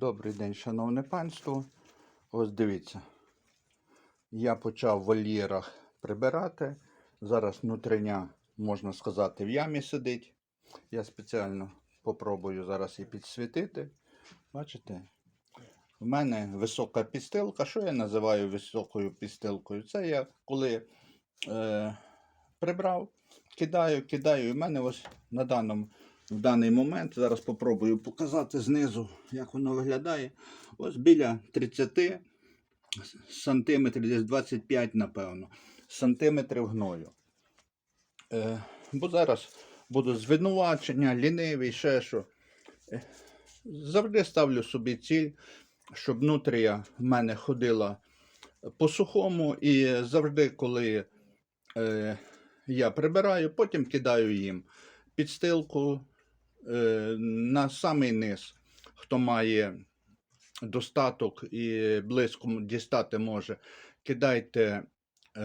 Добрий день, шановне панство. Ось дивіться. Я почав в вольєрах прибирати. Зараз внутрішня, можна сказати, в ямі сидить. Я спеціально попробую зараз її підсвітити. Бачите? В мене висока підстилка. Що я називаю високою підстилкою? Це я коли е, прибрав, кидаю, кидаю. І в мене ось на даному в даний момент. Зараз попробую показати знизу, як воно виглядає. Ось біля 30 сантиметрів, десь 25, напевно, сантиметрів гною. Е, бо зараз будуть звинувачення, лінивий, ще що. Е, завжди ставлю собі ціль, щоб внутрія в мене ходила по сухому, і завжди, коли е, я прибираю, потім кидаю їм підстилку на самий низ, хто має достаток і близько дістати може, кидайте е,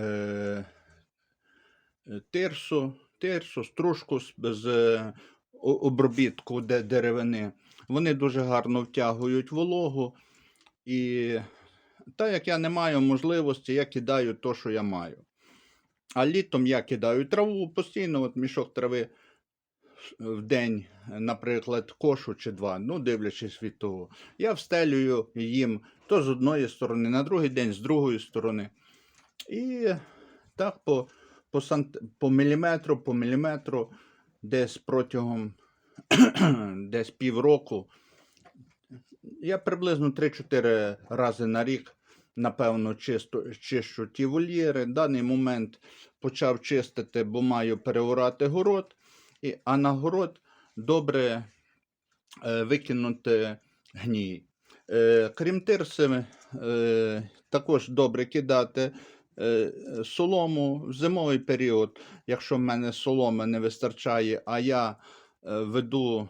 е, тирсу, тирсу, стружку з, е, обробітку де, деревини. Вони дуже гарно втягують вологу. І так як я не маю можливості, я кидаю те, що я маю. А літом я кидаю траву постійно, от мішок трави в день, наприклад, кошу чи два, ну дивлячись від того. Я встелюю їм то з одної сторони, на другий день з другої сторони. І так по, по, сант... по міліметру, по міліметру, десь протягом десь півроку. Я приблизно 3-4 рази на рік, напевно, чисто, чищу ті вольєри. В даний момент почав чистити, бо маю переорати город. І, а на город добре е, викинути гній. Е, крім тирси, е, також добре кидати солому в зимовий період, якщо в мене соломи не вистачає, а я веду,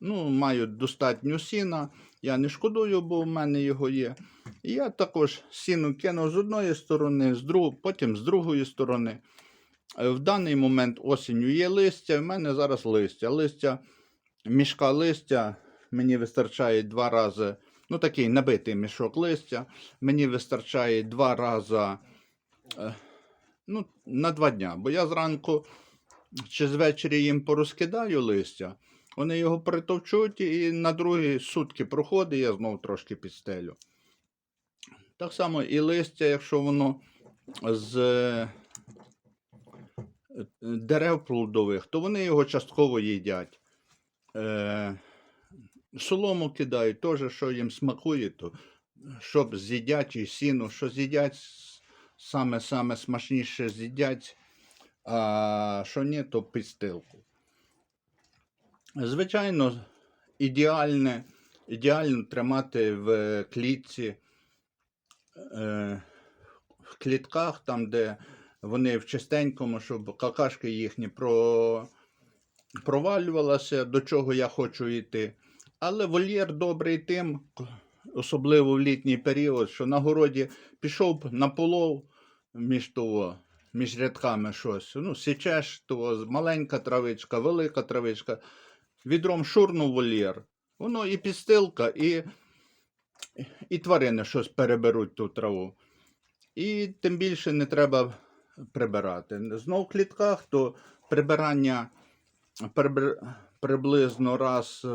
ну, маю достатньо сіна, я не шкодую, бо в мене його є. І я також сіну кину з одної сторони, з друг... потім з другої сторони. Е, В даний момент осінню є листя, в мене зараз листя. Листя, мішка листя мені вистачає два рази. Ну, такий набитий мішок листя. Мені вистачає два рази е, ну, на два дня. Бо я зранку чи звечері їм порозкидаю листя, вони його притовчуть і на другі сутки проходить, я знов трошки підстелю. Так само і листя, якщо воно з дерев плодових, то вони його частково їдять. Е, солому кидають, теж, що їм смакує, то щоб з'їдять і сіно, що з'їдять, саме-саме смачніше з'їдять, а що ні, то підстилку. Звичайно, ідеальне, ідеально тримати в клітці, е, в клітках, там, де вони в чистенькому, щоб какашки їхні про, провалювалися, до чого я хочу йти. Але вольєр добрий тим, особливо в літній період, що на городі пішов на полов між того, між рядками щось. Ну, січеш, то маленька травичка, велика травичка, відром шурнув вольєр. Воно і підстилка, і, і тварини щось переберуть ту траву. І тим більше не треба прибирати. Знов в клітках, то прибирання приблизно раз.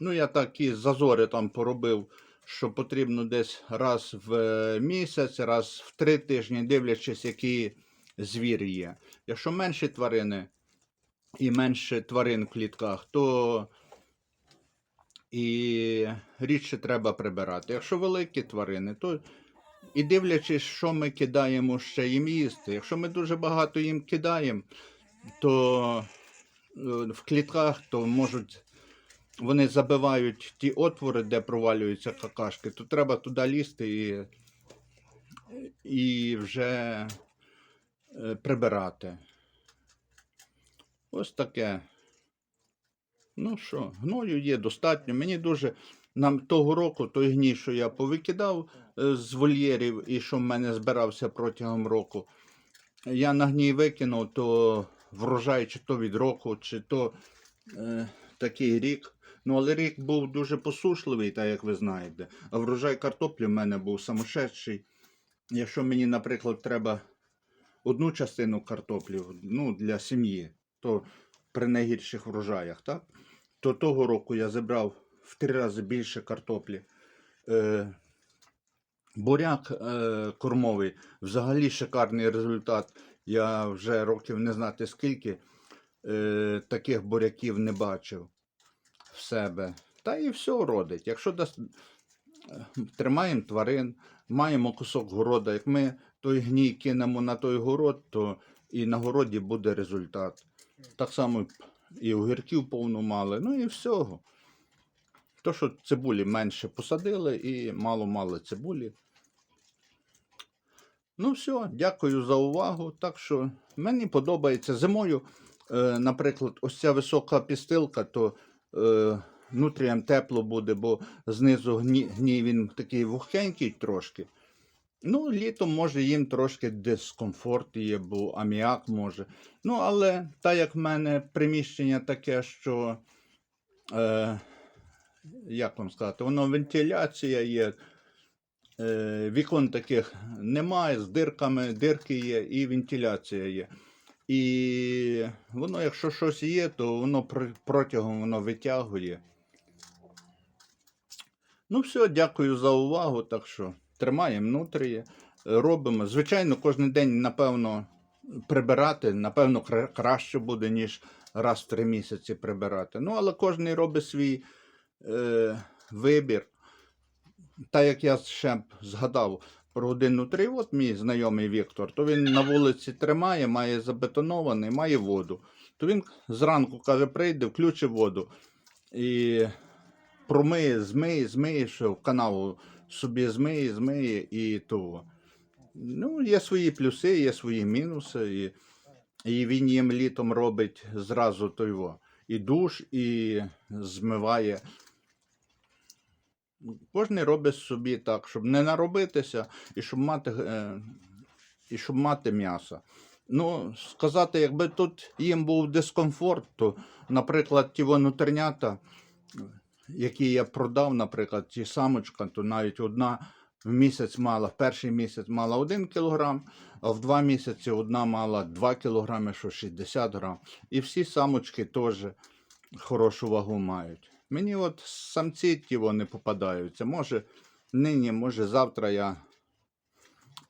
Ну, я такі зазори там поробив, що потрібно десь раз в е, місяць, раз в три тижні, дивлячись, який звір є. Якщо менші тварини і менше тварин в клітках, то і рідше треба прибирати. Якщо великі тварини, то і дивлячись, що ми кидаємо ще їм їсти. Якщо ми дуже багато їм кидаємо, то е, в клітках то можуть вони забивають ті отвори, де провалюються какашки, то треба туди лізти і, і вже е, прибирати. Ось таке. Ну що, гною є достатньо. Мені дуже нам того року той гній, що я повикидав з вольєрів і що в мене збирався протягом року. Я на гній викинув, то врожай, чи то від року, чи то е, такий рік Ну, але рік був дуже посушливий, так як ви знаєте. А врожай картоплі в мене був самошедший. Якщо мені, наприклад, треба одну частину картоплі ну, для сім'ї, то при найгірших врожаях, так? то того року я зібрав в три рази більше картоплі. Е, буряк е, кормовий, взагалі шикарний результат. Я вже років не знати скільки е, таких буряків не бачив в себе. Та і все родить. Якщо дасть, е, тримаємо тварин, маємо кусок города, як ми той гній кинемо на той город, то і на городі буде результат. Так само і огірків повну мали, ну і всього. То, що цибулі менше посадили і мало-мало цибулі. Ну, все, дякую за увагу. Так що мені подобається зимою. Е, наприклад, ось ця висока пістилка, то е, нутріям тепло буде, бо знизу гні, гній він такий вухенький трошки. Ну, літом може їм трошки дискомфорт є, бо аміак може. Ну, але так як в мене приміщення таке, що, е, як вам сказати, воно вентиляція є. Е, вікон таких немає, з дирками, дирки є і вентиляція є. І воно, якщо щось є, то воно протягом воно витягує. Ну, все, дякую за увагу. Так що тримаємо внутрі, робимо. Звичайно, кожен день, напевно, прибирати, напевно, краще буде, ніж раз в три місяці прибирати. Ну, але кожен робить свій е, вибір. Та як я ще згадав про один нутрі, от мій знайомий Віктор, то він на вулиці тримає, має забетонований, має воду. То він зранку каже, прийде, включить воду і промиє, змиє, змиє, що в канаву собі змиє, змиє і того. Ну, є свої плюси, є свої мінуси. І, і він їм літом робить зразу той. І душ, і змиває. Кожен робить собі так, щоб не наробитися і щоб мати, е, і щоб мати м'ясо. Ну, сказати, якби тут їм був дискомфорт, то, наприклад, ті внутрішнята, які я продав, наприклад, ті самочка, то навіть одна в місяць мала, в перший місяць мала 1 кілограм, а в два місяці одна мала 2 кілограми, що 60 грам. І всі самочки теж хорошу вагу мають. Мені от самці ті вони попадаються. Може, нині, може, завтра я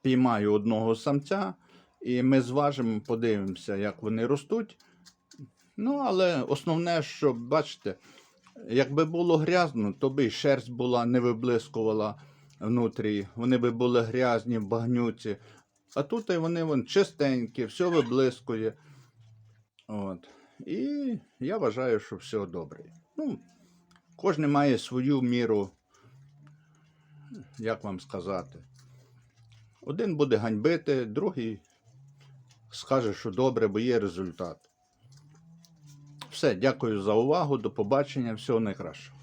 піймаю одного самця, і ми зважимо, подивимося, як вони ростуть. Ну, але основне, що, бачите, якби було грязно, то би шерсть була, не виблискувала внутрі. Вони би були грязні в багнюці. А тут і вони вон, чистенькі, все виблискує. От. І я вважаю, що все добре. Ну, кожен має свою міру, як вам сказати. Один буде ганьбити, другий скаже, що добре, бо є результат. Все, дякую за увагу, до побачення, всього найкращого.